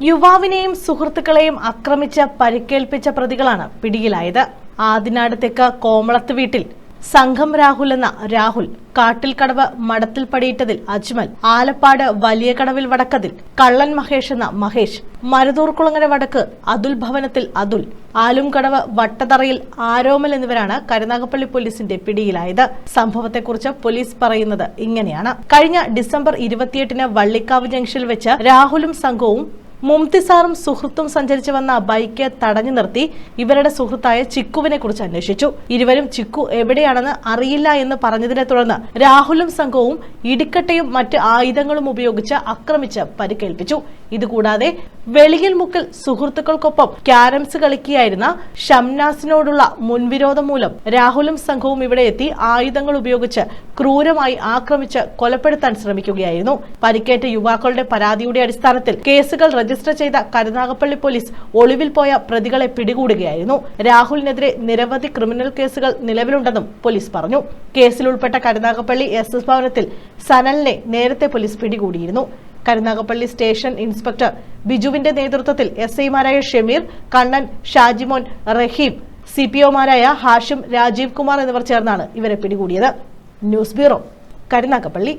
യുവാവിനെയും സുഹൃത്തുക്കളെയും ആക്രമിച്ച് പരിക്കേൽപ്പിച്ച പ്രതികളാണ് പിടിയിലായത്. ആദിനാട് തെക്ക് കോമളത്ത് വീട്ടിൽ സംഘം രാഹുൽ എന്ന രാഹുൽ കാട്ടിൽ കടവ് മടത്തിൽ പടിയിട്ടതിൽ അജ്മൽ ആലപ്പാട് വലിയ കടവിൽ വടക്കതിൽ കള്ളൻ മഹേഷ് എന്ന മഹേഷ് മരുതൂർക്കുളങ്ങര വടക്ക് അതുൽ ഭവനത്തിൽ അതുൽ ആലുംകടവ് വട്ടതറയിൽ ആരോമൽ എന്നിവരാണ് കരുനാഗപ്പള്ളി പോലീസിന്റെ പിടിയിലായത്. സംഭവത്തെക്കുറിച്ച് പോലീസ് പറയുന്നത് ഇങ്ങനെയാണ്. കഴിഞ്ഞ ഡിസംബർ ഇരുപത്തിയെട്ടിന് വള്ളിക്കാവ് ജംഗ്ഷനിൽ വെച്ച് രാഹുലും സംഘവും മുംതിസാറും സുഹൃത്തും സഞ്ചരിച്ചു വന്ന ബൈക്ക് തടഞ്ഞു നിർത്തി ഇവരുടെ സുഹൃത്തായ ചിക്കുവിനെ കുറിച്ച് അന്വേഷിച്ചു. ഇരുവരും ചിക്കു എവിടെയാണെന്ന് അറിയില്ല എന്ന് പറഞ്ഞതിനെ തുടർന്ന് രാഹുലും സംഘവും ഇടിക്കട്ടയും മറ്റ് ആയുധങ്ങളും ഉപയോഗിച്ച് ആക്രമിച്ച് പരിക്കേൽപ്പിച്ചു. ഇതുകൂടാതെ വെളിയിൽ മുക്കിൽ സുഹൃത്തുക്കൾക്കൊപ്പം ക്യാരംസ് കളിക്കുകയായിരുന്ന ഷംനാസിനോടുള്ള മുൻവിരോധം മൂലം രാഹുലും സംഘവും ഇവിടെ എത്തി ആയുധങ്ങൾ ഉപയോഗിച്ച് ക്രൂരമായി ആക്രമിച്ച് കൊലപ്പെടുത്താൻ ശ്രമിക്കുകയായിരുന്നു. പരിക്കേറ്റ യുവാക്കളുടെ പരാതിയുടെ അടിസ്ഥാനത്തിൽ കേസുകൾ രജിസ്റ്റർ ചെയ്ത കരുനാഗപ്പള്ളി പോലീസ് ഒളിവിൽ പോയ പ്രതികളെ പിടികൂടുകയായിരുന്നു. രാഹുലിനെതിരെ നിരവധി ക്രിമിനൽ കേസുകൾ നിലവിലുണ്ടെന്നും പോലീസ് പറഞ്ഞു. കേസിൽ ഉൾപ്പെട്ട കരുനാഗപ്പള്ളി എസ് എസ് ഭവനത്തിൽ സനലിനെ നേരത്തെ പോലീസ് പിടികൂടിയിരുന്നു. കരുനാഗപ്പള്ളി സ്റ്റേഷൻ ഇൻസ്പെക്ടർ ബിജുവിന്റെ നേതൃത്വത്തിൽ എസ് ഐമാരായ ഷമീർ കണ്ണൻ ഷാജിമോൻ റഹീം സി പി ഒമാരായ ഹാഷിം രാജീവ് കുമാർ എന്നിവർ ചേർന്നാണ് ഇവരെ പിടികൂടിയത്. News bureau Karunagappally.